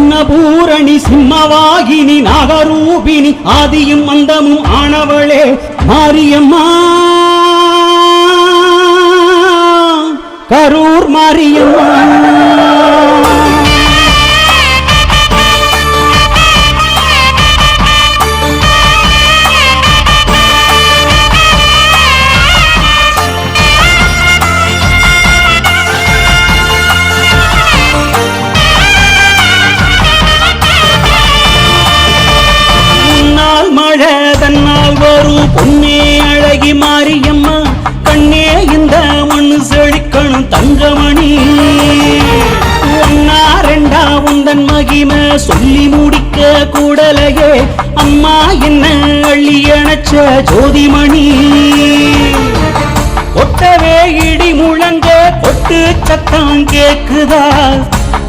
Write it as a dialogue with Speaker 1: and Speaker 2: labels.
Speaker 1: அன்னபூரணி சிம்மவாகினி நாகரூபிணி ஆதியும் அந்தமும் ஆனவளே மாரியம்மா. கரூர் மாரியம்மா. வாழ தன்னால் வரும் பொன்னே அழகி மாரியம்மா கண்ணே இந்த மண்ணு செழிக்கணும் தங்கமணி. ஒன்னா ரெண்டா உந்தன் மகிமை சொல்லி முடிக்க கூடலையே அம்மா என்ன அள்ளி அணைச்ச ஜோதிமணி. கொட்டவே இடி முழங்க கொட்டு சத்தம் கேக்குதா?